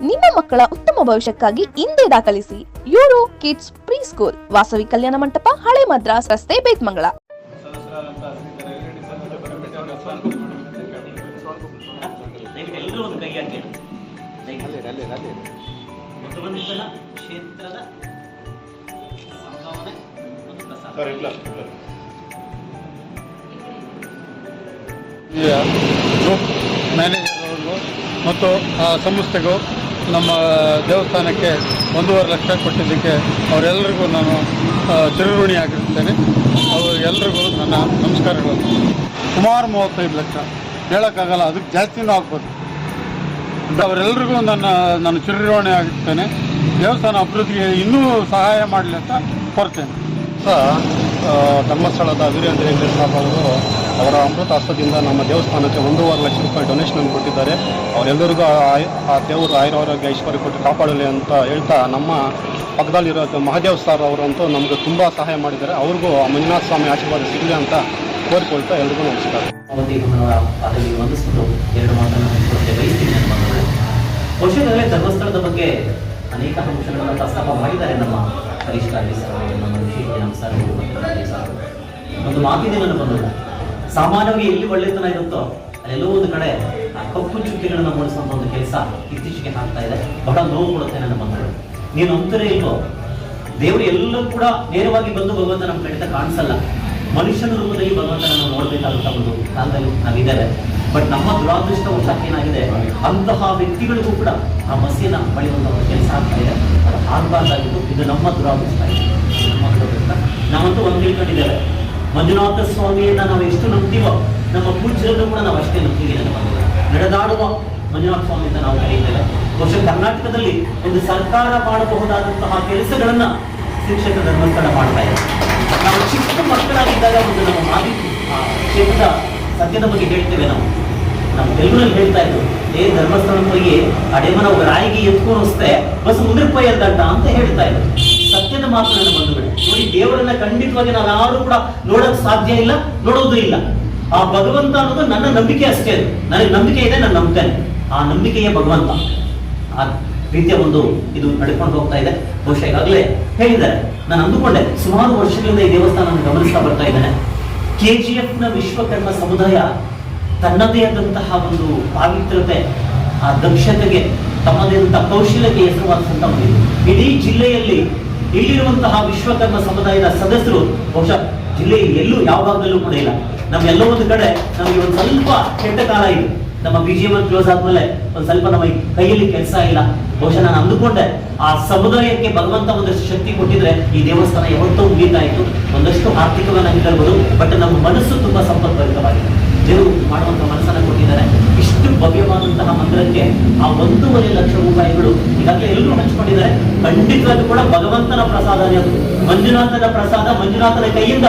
ನಿಮ್ಮ ಮಕ್ಕಳ ಉತ್ತಮ ಭವಿಷ್ಯಕ್ಕಾಗಿ ಹಿಂದೆ ದಾಖಲಿಸಿ Euro kids pre school Vasavi Kalyana Mantapa, ಹಳೆ ಮದ್ರಾಸ್ ರಸ್ತೆ ಬೇತ್ಮಂಗಳ ಮ್ಯಾನೇಜರ್ ಅವ್ರಿಗೂ ಮತ್ತು ಆ ಸಂಸ್ಥೆಗೂ ನಮ್ಮ ದೇವಸ್ಥಾನಕ್ಕೆ ಒಂದೂವರೆ ಲಕ್ಷ ಕೊಟ್ಟಿದ್ದಕ್ಕೆ ಅವರೆಲ್ಲರಿಗೂ ನಾನು ಚಿರಋಣಿ ಆಗಿರ್ತೇನೆ. ಅವರೆಲ್ಲರಿಗೂ ನನ್ನ ನಮಸ್ಕಾರಗಳು. ಸುಮಾರು ಮೂವತ್ತೈದು ಲಕ್ಷ. ಹೇಳೋಕ್ಕಾಗಲ್ಲ ಅದಕ್ಕೆ ಜಾಸ್ತಿನೂ ಆಗ್ಬೋದು. ಅವರೆಲ್ಲರಿಗೂ ನನ್ನ ನಾನು ಚಿರಋಣಿ ಆಗಿರ್ತೇನೆ. ದೇವಸ್ಥಾನ ಅಭಿವೃದ್ಧಿಗೆ ಇನ್ನೂ ಸಹಾಯ ಮಾಡಲಿ ಅಂತ ಆ, ಧರ್ಮಸ್ಥಳದ ಅಭಿವೃದ್ಧಿ ಸಾಬ್ ಅವರು ಅವರ ಅಮೃತ ಹಸ್ತದಿಂದ ನಮ್ಮ ದೇವಸ್ಥಾನಕ್ಕೆ ಒಂದೂವರೆ ಲಕ್ಷ ರೂಪಾಯಿ ಡೊನೇಷನ್ ಕೊಟ್ಟಿದ್ದಾರೆ. ಅವರೆಲ್ಲರಿಗೂ ಆ- ದೇವರು ಆಯುರಾರೋಗ್ಯ ಐಶ್ವರ್ಯ ಕೊಟ್ಟು ಕಾಪಾಡಲಿ ಅಂತ ಹೇಳ್ತಾ ನಮ್ಮ ಪಕ್ಕದಲ್ಲಿರೋ ಮಹಾದೇವ್ ಸರ್ ಅವರಂತೂ ನಮಗೆ ತುಂಬ ಸಹಾಯ ಮಾಡಿದ್ದಾರೆ. ಅವ್ರಿಗೂ ಮಂಜುನಾಥ ಸ್ವಾಮಿ ಆಶೀರ್ವಾದ ಸಿಗಲಿ ಅಂತ ಕೋರಿಕೊಳ್ತಾ ಎಲ್ರಿಗೂ ನಮಸ್ಕಾರ. ಬಹುಶಃ ಧರ್ಮಸ್ಥಳದ ಬಗ್ಗೆ ಅನೇಕ ಅಂಶಗಳನ್ನು ಪ್ರಸ್ತಾಪ ಮಾಡಿದ್ದಾರೆ ನಮ್ಮ ಹರೀಶ್ ಸರ್ ನಮ್ಮ ವಿಶೇಷ ಸರ್. ಒಂದು ಮಾತಿದೆ ನನ್ನ ಬಂಧುಗಳು ಸಾಮಾನ್ಯವಾಗಿ ಎಲ್ಲಿ ಒಳ್ಳೆತನ ಇರುತ್ತೋ ಅಲ್ಲೆಲ್ಲೋ ಒಂದು ಕಡೆ, ಆ ಕಪ್ಪು ಚುಕ್ಕಿಗಳನ್ನು ಮೂಡಿಸುವಂತ ಒಂದು ಕೆಲಸ ಇತ್ತೀಚೆಗೆ ಆಗ್ತಾ ಇದೆ. ಬಹಳ ನೋವು ಕೊಡುತ್ತೆ ನನ್ನ ಬಂಧುಗಳು ನೀನು ಅಂತಾರೆ ಇಲ್ವೋ? ದೇವರು ಎಲ್ಲರೂ ಕೂಡ ನೇರವಾಗಿ ಬಂದು ಭಗವಂತ ನಮ್ಮ ಖಂಡಿತ ಕಾಣಿಸಲ್ಲ. ಮನುಷ್ಯನ ರೂಪದಲ್ಲಿ ಭಗವಂತನನ್ನು ಒಂದು ಕಾಲದಲ್ಲಿ ನಾವಿದ್ದೇವೆ. ಬಟ್ ನಮ್ಮ ದುರಾದೃಷ್ಟ ವಶಾತ್ ಏನಾಗಿದೆ? ಅಂತಹ ವ್ಯಕ್ತಿಗಳಿಗೂ ಕೂಡ ಆ ಮಸಿಯನ್ನ ಪಡೆಯುವಂತ ಒಂದು ಕೆಲಸ ಆಗ್ತಾ ಇದೆ. ಅದು ಆಗಬಾರ್ದಾಗಿದ್ದು ಇದು ನಮ್ಮ ದುರಾದೃಷ್ಟ ಇದೆ ನಮ್ಮ ನಾವಂತೂ ಒಂದು ತಿಳ್ಕೊಂಡಿದ್ದೇವೆ. ಮಂಜುನಾಥ ಸ್ವಾಮಿಯನ್ನ ನಾವು ಎಷ್ಟು ನಂಬ್ತೀವೋ ನಮ್ಮ ಪೂಜ್ಯರನ್ನು ಕೂಡ ನಾವು ಅಷ್ಟೇ ಬಂಧುಗಳು ನಡೆದಾಡುವ ಮಂಜುನಾಥ ಸ್ವಾಮಿ ಅಂತ ನಾವು ಕರೆಯುತ್ತೇವೆ. ಬಹುಶಃ ಕರ್ನಾಟಕದಲ್ಲಿ ಒಂದು ಸರ್ಕಾರ ಮಾಡಬಹುದಾದಂತಹ ಕೆಲಸಗಳನ್ನ ಶಿಕ್ಷಕ ಧರ್ಮಸ್ಥಳ ಮಾಡ್ತಾ ಇದೆ. ನಾವು ಚಿಕ್ಕ ಮಕ್ಕಳಾಗಿದ್ದಾಗ ಒಂದು ನಮ್ಮ ಮಾಹಿತಿ ಆ, ಕ್ಷೇತ್ರದ ಸತ್ಯದ ಬಗ್ಗೆ ಹೇಳ್ತೇವೆ ನಾವು. ನಮ್ಮ ತೆಲುಗುನಲ್ಲಿ ಹೇಳ್ತಾ ಇದ್ರು ಏ ಧರ್ಮಸ್ಥಳ ಹೋಗಿ ಅಡೆಮನ ರಾಯಿಗೆ ಎತ್ಕೊಂಡು ಬಸ್ ಮುಂದೆ ದಂಡ ಅಂತ ಹೇಳ್ತಾ ಇದ್ರು. ಮಾತು ನನ್ನ ಬಂಧುಗಳೇ. ನೋಡಿ, ದೇವರನ್ನ ಖಂಡಿತವಾಗಿ ನಾವು ಯಾರು ಕೂಡ ನೋಡಕ್ ಸಾಧ್ಯ ಇಲ್ಲ, ನೋಡೋದು ಇಲ್ಲ. ಆ ಭಗವಂತ ಅನ್ನೋದು ನನ್ನ ನಂಬಿಕೆ ಅಷ್ಟೇ ಅದು. ನನಗೆ ನಂಬಿಕೆ ಇದೆ, ನಾನು ನಂಬ್ತೇನೆ ಆ ನಂಬಿಕೆಯೇ ಭಗವಂತ. ಆ ರೀತಿಯ ಒಂದು ಇದು ನಡ್ಕೊಂಡು ಹೋಗ್ತಾ ಇದೆ. ಬಹುಶಃ ಈಗಾಗಲೇ ಹೇಳಿದ್ದಾರೆ. ನಾನು ಅಂದುಕೊಂಡೆ, ಸುಮಾರು ವರ್ಷಗಳಿಂದ ಈ ದೇವಸ್ಥಾನ ಗಮನಿಸ್ತಾ ಬರ್ತಾ ಇದ್ದೇನೆ. ಕೆ ಜಿ ಎಫ್ನ ವಿಶ್ವಕರ್ಮ ಸಮುದಾಯ ತನ್ನದೇ ಆದಂತಹ ಒಂದು ಪಾವಿತ್ರತೆ ಆ ದಕ್ಷತೆಗೆ ತಮ್ಮದೇ ಆದಂತಹ ಕೌಶಲ್ಯಕ್ಕೆ ಹೆಸರುವಾದಂತಹ. ಇಡೀ ಜಿಲ್ಲೆಯಲ್ಲಿ ಇಲ್ಲಿರುವಂತಹ ವಿಶ್ವಕರ್ಮ ಸಮುದಾಯದ ಸದಸ್ಯರು, ಬಹುಶಃ ಜಿಲ್ಲೆ ಎಲ್ಲೂ ಯಾವ ಭಾಗದಲ್ಲೂ ಕೂಡ ಇಲ್ಲ. ನಮ್ಮೆಲ್ಲೋ ಒಂದು ಕಡೆ ನಮಗೆ ಒಂದು ಸ್ವಲ್ಪ ಕೆಟ್ಟ ಕಾಲ ಇದೆ. ನಮ್ಮ ಬಿ ಜಿ ಕ್ಲೋಸ್ ಆದ್ಮೇಲೆ ಒಂದು ಸ್ವಲ್ಪ ನಮ್ಮ ಕೈಯಲ್ಲಿ ಕೆಲಸ ಇಲ್ಲ. ಬಹುಶಃ ನಾನು ಅಂದುಕೊಂಡೆ, ಆ ಸಮುದಾಯಕ್ಕೆ ಭಗವಂತ ಒಂದಷ್ಟು ಶಕ್ತಿ ಕೊಟ್ಟಿದ್ರೆ ಈ ದೇವಸ್ಥಾನ ಯಾವತ್ತೂ ಮುಗಿತಾಯಿತು ಒಂದಷ್ಟು ಆರ್ಥಿಕವಾಗಿ ನಮಗೆ ಬಟ್ ನಮ್ಮ ಮನಸ್ಸು ತುಂಬಾ ಸಂಪತ್ಭರಿತವಾಗಿದೆ ದೇವರು ಮಾಡುವಂತ ಮನಸ್ಸನ್ನ ಕೊಟ್ಟಿದ್ದಾರೆ. ಭವ್ಯವಾದಂತಹ ಮಂದಿರಕ್ಕೆ ಆ ಒಂದೂವರೆ ಲಕ್ಷ ರೂಪಾಯಿಗಳು ಈಗಾಗಲೇ ಎಲ್ಲರೂ ಹಂಚಿಕೊಂಡಿದ್ದಾರೆ. ಖಂಡಿತವಾಗಿ ಕೂಡ ಭಗವಂತನ ಪ್ರಸಾದನೇ ಅದು. ಮಂಜುನಾಥನ ಪ್ರಸಾದ ಮಂಜುನಾಥನ ಕೈಯಿಂದ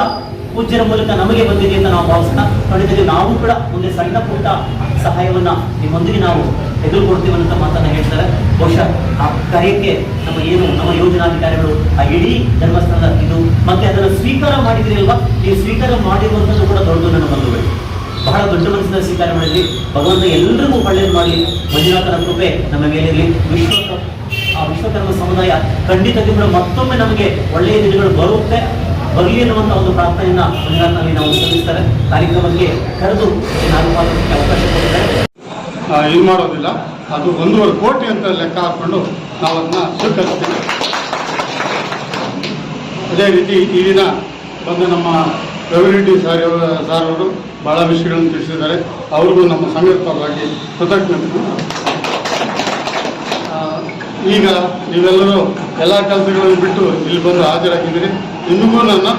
ಪೂಜ್ಯರ ಮೂಲಕ ನಮಗೆ ಬಂದಿದೆ ಅಂತ ನಾವು ಭಾವಿಸೋಣ. ಖಂಡಿತವಾಗಿ ನಾವು ಕೂಡ ಮುಂದೆ ಸಣ್ಣ ಪುಟ್ಟ ಸಹಾಯವನ್ನ ನಿಮ್ಮೊಂದಿಗೆ ನಾವು ತೆಗೆದುಕೊಡ್ತೀವಿ ಅಂತ ಮಾತನ್ನ ಹೇಳ್ತಾರೆ. ಬಹುಶಃ ಆ ಕಾರ್ಯಕ್ಕೆ ನಮ್ಮ ಏನು ನಮ್ಮ ಯೋಜನಾಧಿಕಾರಿಗಳು ಆ ಇಡೀ ಧರ್ಮಸ್ಥಳದ ಇದು ಮತ್ತೆ ಅದನ್ನು ಸ್ವೀಕಾರ ಮಾಡಿದ್ರಿ ಅಲ್ವಾ? ಈ ಸ್ವೀಕಾರ ಮಾಡಿರುವಂತದ್ದು ಕೂಡ ದೊಡ್ಡದು ನನ್ನ ಬಂಧುಗಳು ಬಹಳ ದೊಡ್ಡ ಮನಸ್ಸಿನ ಸ್ವೀಕಾರ ಮಾಡಿದ್ವಿ ಭಗವಂತ ಎಲ್ಲರಿಗೂ ಒಳ್ಳೇದು ಮಾಡಿ ಮಂಜುನಾಥನ ಕೃಪೆ ನಮ್ಮ ಮೇಲಿರಲಿ. ವಿಶ್ವ ಆ ವಿಶ್ವಕರ್ಮ ಸಮುದಾಯ ಖಂಡಿತ ಕೂಡ ಮತ್ತೊಮ್ಮೆ ನಮಗೆ ಒಳ್ಳೆಯ ದಿನಗಳು ಬರುತ್ತೆ. ಬರಲಿ ಅನ್ನುವಂತ ಒಂದು ಪ್ರಾರ್ಥನೆಯನ್ನ ಮಂಜುನಾಥನಲ್ಲಿ ನಾವು ಸಲ್ಲಿಸ್ತಾರೆ. ಕಾರ್ಯಕ್ರಮಕ್ಕೆ ಕರೆದು ನಾನು ಮಾತುಗಳಿಗೆ ಅವಕಾಶ ಕೊಟ್ಟಿದ್ದಾರೆ. ಇದು ಮಾಡೋದಿಲ್ಲ. ಅದು ಒಂದೂವರೆ ಕೋಟಿ ಅಂತ ಲೆಕ್ಕ ಹಾಕೊಂಡು ನಾವು ಅದನ್ನ ಸ್ವೀಕರಿಸ್ತೀವಿ. ಅದೇ ರೀತಿ ಈ ದಿನ ಬಂದು ನಮ್ಮ ರವಿರೆಡ್ಡಿ ಸಾರ್ ಸಾರ್ ಅವರು ಭಾಳ ವಿಷಯಗಳನ್ನು ತಿಳಿಸಿದ್ದಾರೆ. ಅವ್ರಿಗೂ ನಮ್ಮ ಸಂಘದ ಪರವಾಗಿ ಕೃತಜ್ಞತೆ. ಈಗ ನೀವೆಲ್ಲರೂ ಎಲ್ಲ ಕೆಲಸಗಳನ್ನು ಬಿಟ್ಟು ಇಲ್ಲಿ ಬಂದು ಹಾಜರಾಗಿದ್ದೀರಿ. ನಿಮಗೂ ನನ್ನ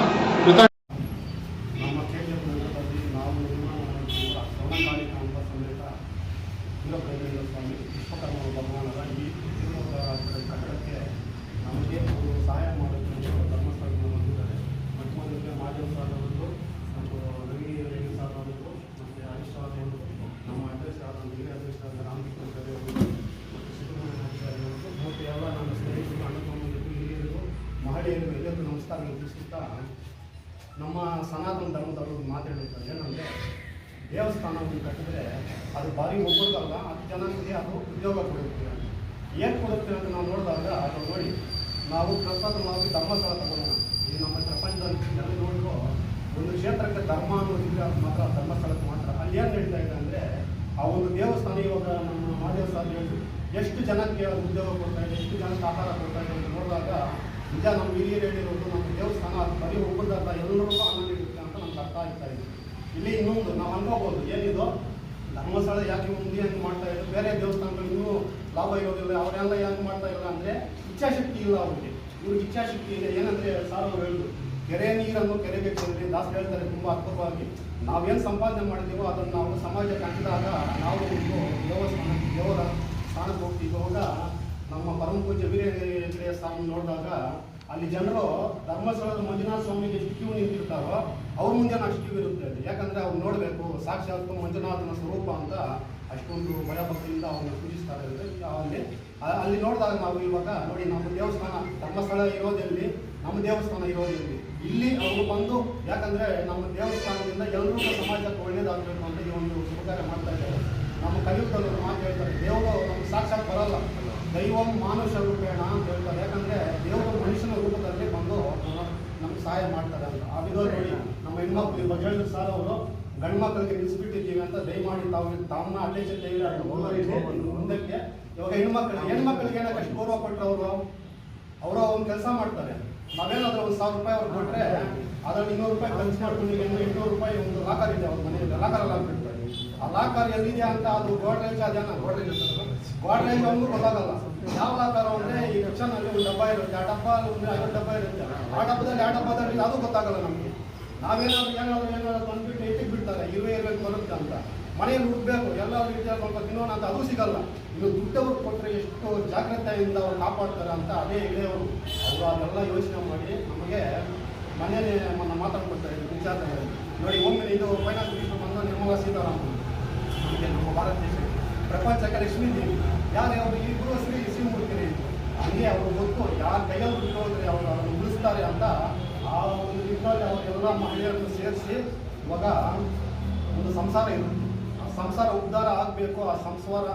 ನಮ್ಮ ಸನಾತನ ಧರ್ಮದವರು ಮಾತಾಡಿರ್ತಾರೆ ಏನಂದರೆ, ದೇವಸ್ಥಾನವನ್ನು ಕಟ್ಟಿದ್ರೆ ಅದು ಭಾರಿ ಒಬ್ಬರಿಗಲ್ಲ, ಹತ್ತು ಜನಕ್ಕೆ ಅದು ಉದ್ಯೋಗ ಕೊಡುತ್ತೆ ಏನು ಕೊಡುತ್ತೆ ಅಂತ ನಾವು ನೋಡಿದಾಗ, ಅದು ನೋಡಿ, ನಾವು ಪ್ರಸಾದವಾಗಿ ಧರ್ಮಸ್ಥಳ ತಗೊಳ್ಳೋಣ ಈ ನಮ್ಮ ಪ್ರಪಂಚದಲ್ಲಿ ನೋಡಿದ್ರು, ಒಂದು ಕ್ಷೇತ್ರಕ್ಕೆ ಧರ್ಮ ಅದು ಮಾತ್ರ ಧರ್ಮಸ್ಥಳಕ್ಕೆ ಮಾತ್ರ. ಅಲ್ಲಿ ಏನು ನಡೀತಾ ಇದೆ ಅಂದರೆ, ಆ ಒಂದು ದೇವಸ್ಥಾನ ಇವಾಗ ನಮ್ಮ ಮಹಾದೇವ ಹೇಳಿದ್ರು ಎಷ್ಟು ಜನಕ್ಕೆ ಉದ್ಯೋಗ ಕೊಡ್ತಾ ಇದೆ, ಎಷ್ಟು ಜನಕ್ಕೆ ಆಹಾರ ಕೊಡ್ತಾ ಇದೆ ಅಂತ ನೋಡಿದಾಗ ನಿಜ ನಮ್ಮ ಹಿರಿಯರು ಹೇಳಿರೋದು ನಮ್ಮ ದೇವಸ್ಥಾನ ಬರೀ ಎಲ್ಲರೂ ಎಲ್ಲರಿಗೂ ಅನ್ನ ನೀಡುತ್ತೆ ಅಂತ ನಮ್ಗೆ ಅರ್ಥ ಆಗ್ತಾ ಇದೆ. ಇಲ್ಲಿ ಇನ್ನೊಂದು, ನಾವು ಅನ್ಕೋಬೋದು ಏನಿದು? ಧರ್ಮಸ್ಥಳ ಯಾಕೆ ಮುಂದೆ ಹೆಂಗೆ ಮಾಡ್ತಾ ಇದ್ರು ಬೇರೆ ದೇವಸ್ಥಾನಗಳು ಇನ್ನೂ ಲಾಭ ಇರೋದಿಲ್ಲ, ಅವರೆಲ್ಲ ಯಾಕೆ ಮಾಡ್ತಾ ಇಲ್ಲ ಅಂದರೆ ಇಚ್ಛಾಶಕ್ತಿ ಇಲ್ಲ ಅವ್ರಿಗೆ. ಇವ್ರಿಗೆ ಇಚ್ಛಾಶಕ್ತಿ ಇದೆ. ಏನಂದರೆ ಸಾರ್ ಅವ್ರು ಹೇಳಿದ್ರು ಕೆರೆ ನೀರನ್ನು ಕೆರೆಗೆ ಚೆಲ್ಲಿ ದಾಸ್ ಹೇಳ್ತಾರೆ ತುಂಬ ಅದ್ಭುತವಾಗಿ ನಾವೇನು ಸಂಪಾದನೆ ಮಾಡಿದ್ದೀವೋ ಅದನ್ನು ನಾವು ಸಮಾಜಕ್ಕೆ ಹಾಕಿದಾಗ ನಾವು ಒಂದು ದೇವಸ್ಥಾನ ದೇವರ ಸ್ಥಾನಕ್ಕೆ ಹೋಗ್ತೀವಿ ಇವಾಗ ನಮ್ಮ ಪರಮ ಪೂಜ್ಯ ವೀರೇಂದ್ರ ಸ್ವಾಮಿ ನೋಡಿದಾಗ ಅಲ್ಲಿ ಜನರು ಧರ್ಮಸ್ಥಳದ ಮಂಜುನಾಥ ಸ್ವಾಮಿಗೆ ಎಷ್ಟು ಕ್ಯೂ ನಿಂತಿರ್ತಾರೋ ಅವ್ರ ಮುಂದೆ ಅಷ್ಟು ಕ್ಯೂ ಇರುತ್ತೆ ಯಾಕಂದ್ರೆ ಅವ್ರು ನೋಡಬೇಕು, ಸಾಕ್ಷಾತ್ ಮಂಜುನಾಥನ ಸ್ವರೂಪ ಅಂತ ಅಷ್ಟೊಂದು ಭಯಭಕ್ತಿಯಿಂದ ಅವ್ರನ್ನ ಪೂಜಿಸ್ತಾರೆ ಅಲ್ಲಿ ಅಲ್ಲಿ ನೋಡಿದಾಗ ನಾವು ಇವಾಗ ನೋಡಿ, ನಮ್ಮ ದೇವಸ್ಥಾನ, ಧರ್ಮಸ್ಥಳ ಇರೋದೆಲ್ಲಿ ನಮ್ಮ ದೇವಸ್ಥಾನ ಇರೋದೆಲ್ಲಿ ಇಲ್ಲಿ ಅವರು ಬಂದು, ಯಾಕಂದ್ರೆ ನಮ್ಮ ದೇವಸ್ಥಾನದಿಂದ ಎಲ್ಲರೂ ಸಮಾಜಕ್ಕೆ ಒಳ್ಳೇದಾಗಬೇಕು ಅಂತ ಈ ಒಂದು ಸಹಕಾರ ಮಾಡ್ತಾ ಇದ್ದಾರೆ. ನಮ್ಮ ಕಲಿಯುತ್ತ ಮಾತು ಹೇಳ್ತಾರೆ, ದೇವರು ನಮ್ಗೆ ಸಾಕ್ಷಾತ್ ಬರಲ್ಲ. ದೈವಂ ಮಾನುಷ ರೂಪೇಣ ಅಂತ ಹೇಳ್ತಾರೆ. ಯಾಕಂದ್ರೆ ದೇವರು ಮನುಷ್ಯನ ರೂಪದಲ್ಲಿ ಬಂದು ನಮ್ಗೆ ಸಹಾಯ ಮಾಡ್ತಾರೆ ಅಂತ. ಆ ವಿಧ ನೋಡಿ ನಮ್ಮ ಹೆಣ್ಮಕ್ಳು ಇವಾಗ ಹೇಳಿದ್ರು ಸರ್ ಅವರು ಗಂಡು ಮಕ್ಕಳಿಗೆ ನಿಲ್ಲಿಸ್ಬಿಟ್ಟಿದ್ದೀವಿ ಅಂತ ದಯಮಾಡಿ ತಾವು ತಮ್ಮನ್ನ ಅಟೆನ್ಷನ್ ತೆಗೆದು ಮುಂದಕ್ಕೆ ಇವಾಗ ಹೆಣ್ಮಕ್ಳು ಹೆಣ್ಮಕ್ಳಿಗೆ ಏನಕ್ಕೆ ಅಷ್ಟು ಗೌರವ ಕೊಟ್ಟರು ಅವರು ಅವರು ಒಂದು ಕೆಲಸ ಮಾಡ್ತಾರೆ. ನಾವೇನಾದ್ರೂ ಒಂದು ಸಾವಿರ ರೂಪಾಯಿ ಅವ್ರು ಕೊಟ್ಟರೆ ಅದ್ರಲ್ಲಿ ಇನ್ನೂರು ರೂಪಾಯಿ ಖರ್ಚು ಮಾಡ್ಕೊಂಡು ಇನ್ನೂ ಇನ್ನೂರು ರೂಪಾಯಿ ಒಂದು ಲಾಕರ್ ಇದೆ ಅವ್ರ ಮನೆಯಲ್ಲಿ. ಲಾಕರಲ್ಲಿ ಹಾಕ್ಬಿಡ್ತಾರೆ ಆ ಲಾಕರ್ ಎಲ್ಲಿದೆ ಅಂತ ಅದು ಗೋಡ್ರೇಜ್ ಅದೇನ ಗೋಡ್ರೇಜ್ ಗೋಡ್ರೇಜ್ ಅವನು ಗೊತ್ತಾಗಲ್ಲ. ಯಾವ ಲಾಕರ್ ಅಂದ್ರೆ ಈ ಎಲೆಕ್ಷನ್ ಅಲ್ಲಿ ಒಂದು ಡಬ್ಬ ಇರುತ್ತೆ. ಆ ಡಬ್ಬ ಒಂದು ಐವತ್ತು ಡಬ್ಬ ಇರುತ್ತೆ. ಆ ಡಬ್ಬದಲ್ಲಿ ಆ ಡಬ್ಬದಲ್ಲಿ ಅದು ಗೊತ್ತಾಗಲ್ಲ ನಮಗೆ. ನಾವೇನಾದ್ರು ಏನಾದ್ರು ಏನಾದ್ರು ಬಂದ್ಬಿಟ್ಟು ಎತ್ತಿಗೆ ಬಿಡ್ತಾರೆ. ಇರುವೆ ಇರಬೇಕು ಬರುತ್ತೆ ಅಂತ. ಮನೆಯಲ್ಲಿ ಹುಡ್ಬೇಕು. ಎಲ್ಲರೂ ರೀತಿಯ ಸ್ವಲ್ಪ ತಿನ್ನೋಣ ಅಂತ ಅದು ಸಿಗಲ್ಲ. ಇನ್ನು ದುಡ್ಡವ್ರು ಕೊಟ್ಟರೆ ಎಷ್ಟು ಜಾಗ್ರತೆಯಿಂದ ಅವ್ರು ಕಾಪಾಡ್ತಾರೆ ಅಂತ ಅದೇ ಇಳೆಯವರು ಅವರು. ಅದೆಲ್ಲ ಯೋಚನೆ ಮಾಡಿ ನಮಗೆ ಮನೆಯಲ್ಲಿ ನಮ್ಮನ್ನು ಮಾತಾಡ್ಕೊಡ್ತಾರೆ ವಿಚಾರದಲ್ಲಿ. ನೋಡಿ, ಒಮ್ಮೆ ಇದು ಫೈನಾನ್ಸ್ ಮಿನಿಸ್ಟರ್ ಬಂದ ನಿರ್ಮಲಾ ಸೀತಾರಾಮನ್. ನಮಗೆ ನಮ್ಮ ಭಾರತ ದೇಶ ಪ್ರಪಂಚಕ್ಕೆ ಲಕ್ಷ್ಮೀ ದೇವಿ ಯಾರು ಅವರು ಗುರು ಶ್ರೀ ಶಿವಮೂರ್ತಿನಿ ಹಂಗೆ ಅವರು ಗೊತ್ತು ಯಾರು ಕೈಯಲ್ಲಿ ಬಿಟ್ಟೋದ್ರೆ ಅವರು ಅದನ್ನು ಉಳಿಸ್ತಾರೆ ಅಂತ ಆ ಒಂದು ನಿಟ್ಟಿನಲ್ಲಿ ಅವರೆಲ್ಲ ಮಹಿಳೆಯರನ್ನು ಸೇರಿಸಿ ಇವಾಗ ಒಂದು ಸಂಸಾರ ಇರುತ್ತೆ ಆ ಸಂಸಾರ ಉದ್ಧಾರ ಆಗಬೇಕು, ಆ ಸಂಸಾರ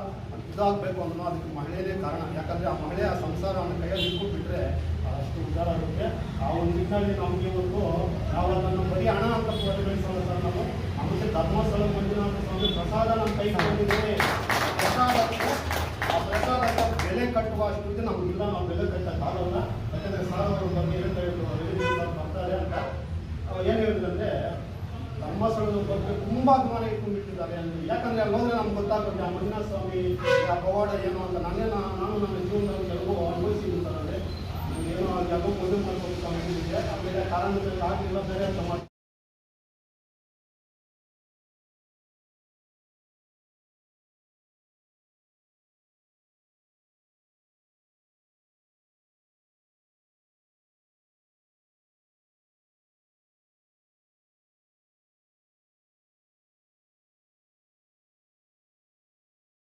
ಇದಾಗಬೇಕು ಅನ್ನೋ ಅದಕ್ಕೆ ಮಹಿಳೆಯೇ ಕಾರಣ. ಯಾಕಂದರೆ ಆ ಮಹಿಳೆ ಆ ಸಂಸಾರವನ್ನು ಕೈಯಲ್ಲಿ ಇಟ್ಕೊಂಡ್ಬಿಟ್ರೆ ಅಷ್ಟು ಉದ್ಧಾರ ಆಗುತ್ತೆ. ಆ ಒಂದು ನಿಟ್ಟಿನಲ್ಲಿ ನಮಗೆ ಒಂದು ನಾವು ಬರೀ ಹಣ ಅಂತ ಪರಿಗಣಿಸೋಣ ಸರ್ ನಾವು ಆಮೇಲೆ ಧರ್ಮಸ್ಥಳ ಮಂಜುನಾಥ ಸ್ವಾಮಿ ಪ್ರಸಾದ ನಮ್ಮ ಕೈ ಬಂದಿದೆ ಇಲ್ಲ ನಮಗಿಲ್ಲ ನಾವು ಬೆಲೆ ಕಟ್ಟಕ್ಕಾಗಲ್ಲ ಯಾಕಂದರೆ ಸಾರ್ ಅವರು ಬಗ್ಗೆ ಹೇಳ್ತಾ ಇದ್ರು ಬರ್ತಾರೆ ಅಂತ ಏನು ನಮ್ಮ ಧರ್ಮಸ್ಥಳದ ಬಗ್ಗೆ ತುಂಬ ಅಭಿಮಾನ ಇಟ್ಕೊಂಡ್ಬಿಟ್ಟಿದ್ದಾರೆ ಅಂದ್ರೆ, ಯಾಕಂದ್ರೆ ಅಲ್ಲಿ ಹೋದ್ರೆ ನಮ್ಗೆ ಗೊತ್ತಾಗುತ್ತೆ, ಆ ಮಂಜುನಾಥ ಸ್ವಾಮಿ ಆ ಪವಾಡ ಏನು ಅಂತ ನಾನೇ ನಾನು ನನ್ನ ಜೀವನದಲ್ಲಿ ಕೆಲವು ಅನುಭವಿಸಿದ್ದೀನಿ ಸರ್ ಅಂದರೆ ಏನೋ ಯಾವುದೋ ಮದುವೆ ಮಾಡ್ಕೊಂಡು ಆಮೇಲೆ ಕಾರಣದಲ್ಲಿ ಆಗಲಿಲ್ಲ ಬೇರೆ ಅಂತ